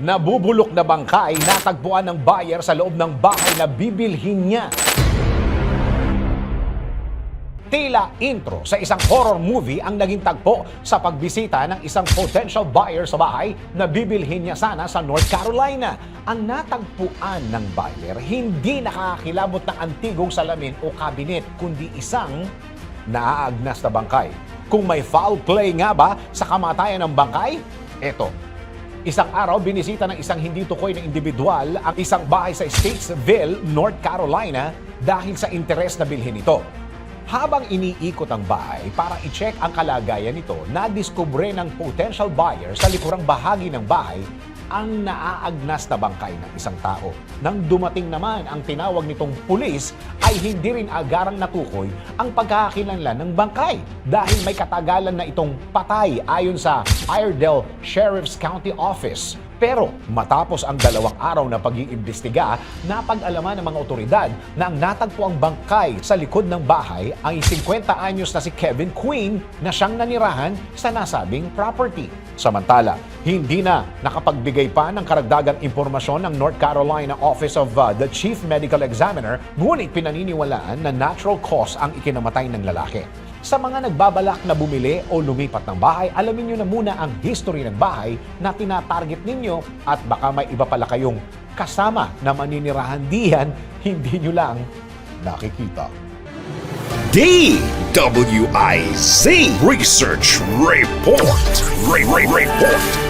Nabubulok na bangkay natagpuan ng buyer sa loob ng bahay na bibilhin niya. Tila intro sa isang horror movie ang naging tagpo sa pagbisita ng isang potential buyer sa bahay na bibilhin niya sana sa North Carolina. Ang natagpuan ng buyer hindi nakakakilabot ng antigong salamin o kabinet kundi isang naaagnas na bangkay. Kung may foul play nga ba sa kamatayan ng bangkay? Eto, Isang araw, binisita ng isang hindi tukoy na individual ang isang bahay sa Statesville, North Carolina dahil sa interes na bilhin ito. Habang iniikot ang bahay para i-check ang kalagayan nito, nadiskubre ng potential buyer sa likurang bahagi ng bahay ang naaagnas na bangkay ng isang tao. Nang dumating naman ang tinawag nitong pulis, ay hindi rin agarang natukoy ang pagkakakilanlan ng bangkay dahil may katagalan na itong patay ayon sa Iredell Sheriff's County Office. Pero matapos ang dalawang araw na pag-iimbestiga, napag-alaman ng mga otoridad na ang natagpuang bangkay sa likod ng bahay ay 50 anyos na si Kevin Queen na siyang nanirahan sa nasabing property. Samantala, hindi na nakapagbigay pa ng karagdagang impormasyon ng North Carolina Office of uh, the Chief Medical Examiner, ngunit pinaniniwalaan na natural cause ang ikinamatay ng lalaki. Sa mga nagbabalak na bumili o lumipat ng bahay, alamin nyo na muna ang history ng bahay na tinatarget ninyo at baka may iba pala kayong kasama na maninirahan diyan, hindi nyo lang nakikita. DWIZ Research Report. Re- Re- Report.